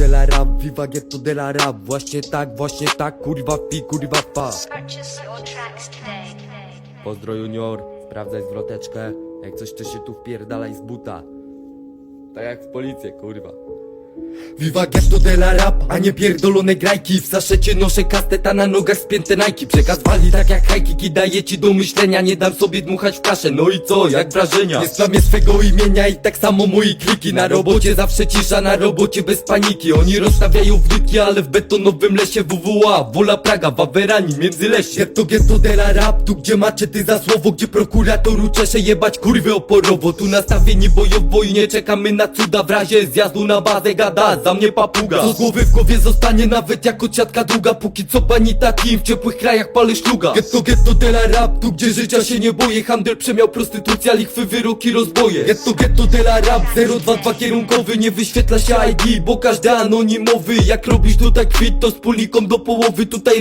de la rap, viva ghetto de la rap. Właśnie tak, właśnie tak, kurwa pi, kurwa pa. Pozdro junior, sprawdzaj zwroteczkę. Jak coś to się tu wpierdalaj z buta. Tak jak w policję, kurwa Viva ghetto de la rap, a nie pierdolone grajki. W zaszecie noszę kasteta na nogach spięte najki Przekaz wali tak jak hajki, daje ci do myślenia. Nie dam sobie dmuchać w kaszę, no i co, jak wrażenia? Nie slamię swego imienia i tak samo moi kliki Na robocie zawsze cisza, na robocie bez paniki. Oni rozstawiają wdyki, ale w betonowym lesie WWA Wola Praga, Wawerani, Międzylesie. Ghetto, ghetto de la rap, tu gdzie macie ty za słowo Gdzie prokurator uczesze jebać kurwy oporowo. Tu nastawieni bojowo i nie czekamy na cuda. W razie zjazdu na bazę gada, za mnie papuga. Co z głowy w głowie zostanie nawet jako ciatka długa Póki co pani taki w ciepłych krajach palę szluga. Ghetto, ghetto de la rap, tu gdzie życia się nie boję. Handel przemiał prostytucja, lichwy, wyroki, rozboje. Ghetto, ghetto de la rap, 022 kierunkowy. Nie wyświetla się ID, bo każdy anonimowy. Jak robisz tutaj kwit, to z puliką do połowy Tutaj